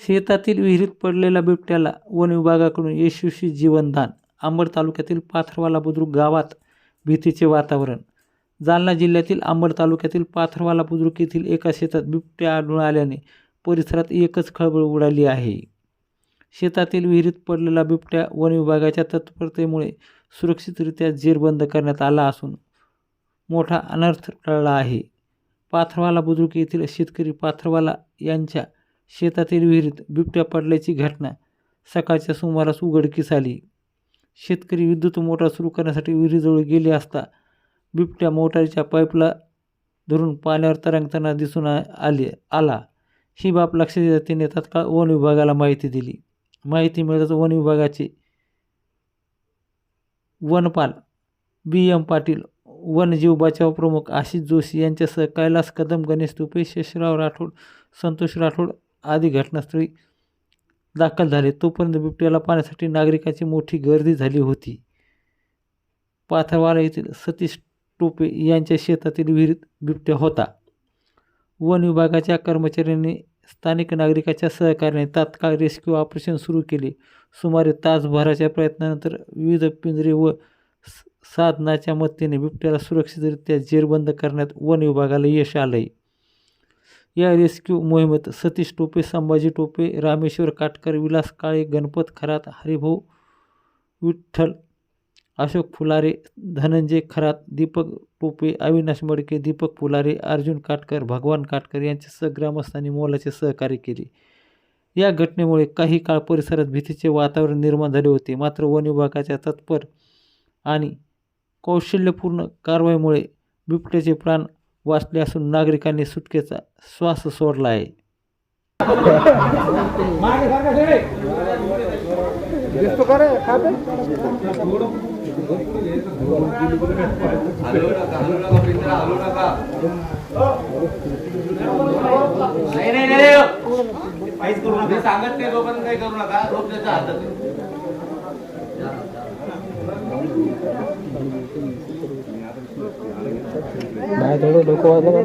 शेतातील विहिरीत पडलेल्या बिबट्याला वन विभागाकडून यशस्वी जीवनदान. अंबड तालुक्यातील पाथरवाला बुद्रुक गावात भीतीचे वातावरण. जालना जिल्ह्यातील अंबड तालुक्यातील पाथरवाला बुद्रुक येथील एका शेतात बिबट्या आढळून आल्याने परिसरात एकच खळबळ उडाली आहे. शेतातील विहिरीत पडलेला बिबट्या वन विभागाच्या तत्परतेमुळे सुरक्षितरित्या जेरबंद करण्यात आला असून मोठा अनर्थ टळला आहे. पाथरवाला बुद्रुक येथील शेतकरी पाथरवाला यांच्या शेतातील विहिरीत बिबट्या पडल्याची घटना सकाळच्या सुमारास उघडकीस आली. शेतकरी विद्युत मोटार सुरू करण्यासाठी विहिरीजवळ गेले असता बिबट्या मोटारीच्या पाईपला धरून पाण्यावर तरंगताना दिसून आले आला. ही बाब लक्षात येता त्याने तत्काळ वन विभागाला माहिती दिली. माहिती मिळताच वन विभागाचे वनपाल बी. एम. पाटील वनजीव बचाव प्रमुख आशिष जोशी यांच्यासह कैलास कदम गणेश तुपे शेषराव राठोड संतोष राठोड आदी घटनास्थळी दाखल झाले. तोपर्यंत बिबट्याला पाहण्यासाठी नागरिकांची मोठी गर्दी झाली होती. पाथरवाला येथील सतीश टोपे यांच्या शेतातील विहिरीत बिबट्या होता. वन विभागाच्या कर्मचाऱ्यांनी स्थानिक नागरिकाच्या सहकार्याने तात्काळ रेस्क्यू ऑपरेशन सुरू केले. सुमारे तासभराच्या प्रयत्नानंतर विविध पिंजरे व स- साधनाच्या मदतीने बिबट्याला सुरक्षितरित्या जेरबंद करण्यात वन विभागाला यश आलं आहे या रेस्क्यू मोहिमेत सतीश टोपे संभाजी टोपे रामेश्वर काटकर विलास काळे गणपत खरात हरिभाऊ विठ्ठल अशोक फुलारे धनंजय खरात दीपक टोपे अविनाश मडके दीपक फुलारे अर्जुन काटकर भगवान काटकर यांच्यासह ग्रामस्थांनी मोलाचे सहकार्य केले. या घटनेमुळे काही काळ परिसरात भीतीचे वातावरण निर्माण झाले होते. मात्र वन विभागाच्या तत्पर आणि कौशल्यपूर्ण कारवाईमुळे बिबट्याचे प्राण वाचले असून नागरिकांनी सुटकेचा श्वास सोडला आहे. काहीच करू नका. सांगत नाही तोपर्यंत काही करू नका. रोप त्याच्या हातात आहे. नाही थोडं डोकं वाजलं